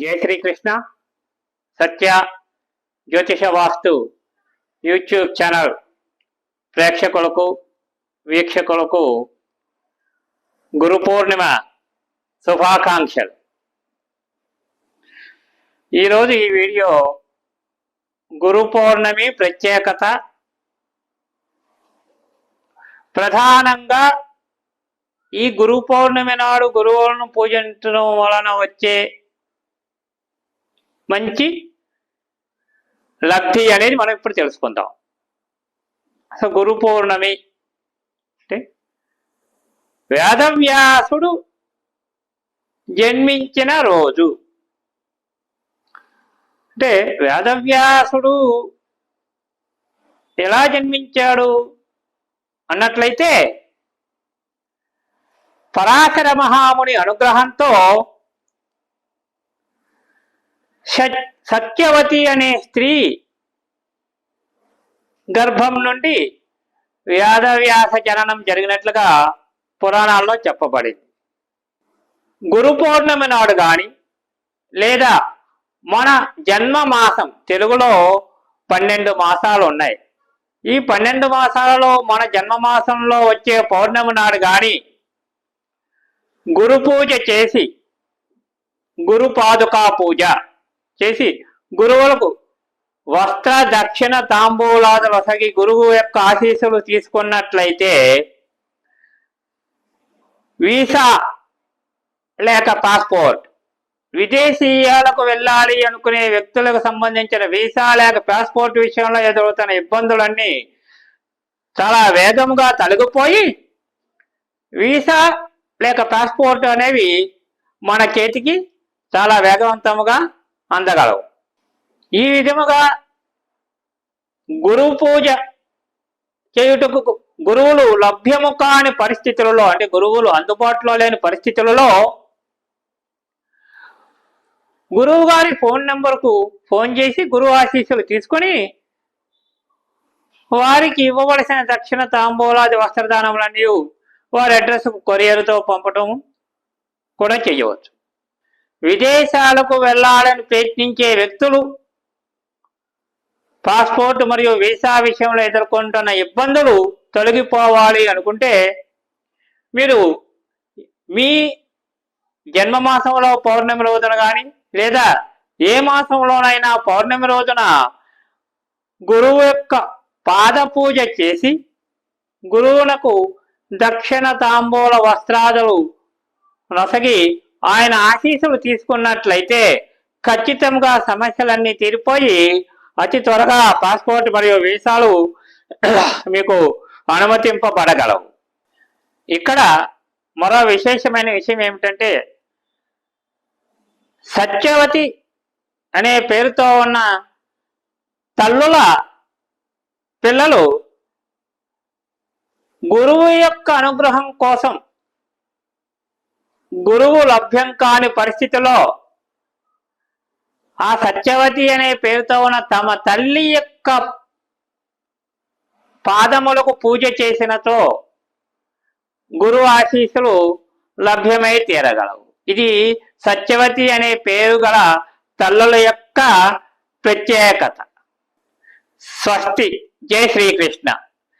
జయ శ్రీకృష్ణ సత్య జ్యోతిష వాస్తు YouTube channel ప్రేక్షకులకు వీక్షకులకు గురు పూర్ణిమ శుభాకాంక్షలు. ఈరోజు ఈ వీడియో గురు పౌర్ణమి ప్రత్యేకత. ప్రధానంగా ఈ గురు పౌర్ణమి నాడు గురువులను పూజించడం వలన వచ్చే మంచి లబ్ధి అనేది మనం ఇప్పుడు తెలుసుకుందాం. అసలు గురు పౌర్ణమి అంటే వేదవ్యాసుడు జన్మించిన రోజు. అంటే వేదవ్యాసుడు ఎలా జన్మించాడు అన్నట్లయితే పరాశర మహాముని అనుగ్రహంతో సత్యవతి అనే స్త్రీ గర్భం నుండి వేదవ్యాస జననం జరిగినట్లుగా పురాణాల్లో చెప్పబడింది. గురు పౌర్ణమి నాడు గాని లేదా మన జన్మ మాసం తెలుగులో పన్నెండు మాసాలు ఉన్నాయి. ఈ పన్నెండు మాసాలలో మన జన్మ మాసంలో వచ్చే పౌర్ణమి నాడు గాని గురు పూజ చేసి గురు పాదుకా పూజ చేసి గురువులకు వస్త్ర దక్షిణ తాంబూలాద వసగి గురువు యొక్క ఆశీస్సులు తీసుకున్నట్లయితే వీసా లేక పాస్పోర్ట్. విదేశీయాలకు వెళ్ళాలి అనుకునే వ్యక్తులకు సంబంధించిన వీసా లేక పాస్పోర్ట్ విషయంలో ఎదురవుతున్న ఇబ్బందులన్నీ చాలా వేగంగా తొలగిపోయి వీసా లేక పాస్పోర్ట్ అనేవి మన చేతికి చాలా వేగవంతముగా అందగలవు. ఈ విధముగా గురువు పూజ చేయుటకు గురువులు లభ్యము కాని పరిస్థితులలో అంటే గురువులు అందుబాటులో లేని పరిస్థితులలో గురువు గారి ఫోన్ నెంబర్కు ఫోన్ చేసి గురువు ఆశీస్సులు తీసుకొని వారికి ఇవ్వవలసిన దక్షిణ తాంబూలాది వస్త్రదానములన్నీ వారి అడ్రస్కు కొరియర్తో పంపటం కూడా చేయవచ్చు. విదేశాలకు వెళ్ళాలని ప్రయత్నించే వ్యక్తులు పాస్పోర్ట్ మరియు వీసా విషయంలో ఎదుర్కొంటున్న ఇబ్బందులు తొలగిపోవాలి అనుకుంటే మీరు మీ జన్మ మాసంలో పౌర్ణమి రోజున కానీ లేదా ఏ మాసంలోనైనా పౌర్ణమి రోజున గురువు యొక్క పాద పూజ చేసి గురువులకు దక్షిణ తాంబూల వస్త్రాదులు నొసగి ఆయన ఆశీస్సులు తీసుకున్నట్లయితే ఖచ్చితంగా సమస్యలన్నీ తీరిపోయి అతి త్వరగా పాస్పోర్ట్ మరియు వీసాలు మీకు అనుమతింపబడగలవు. ఇక్కడ మరో విశేషమైన విషయం ఏమిటంటే సత్యవతి అనే పేరుతో ఉన్న తల్లుల పిల్లలు గురువు యొక్క అనుగ్రహం కోసం గురువు లభ్యం కాని పరిస్థితిలో ఆ సత్యవతి అనే పేరుతో ఉన్న తమ తల్లి యొక్క పాదములకు పూజ చేసినతో గురు ఆశీస్సులు లభ్యమై తీరగలవు. ఇది సత్యవతి అనే పేరు గల తల్లుల యొక్క ప్రత్యేకత. స్వస్తి. జై శ్రీకృష్ణ.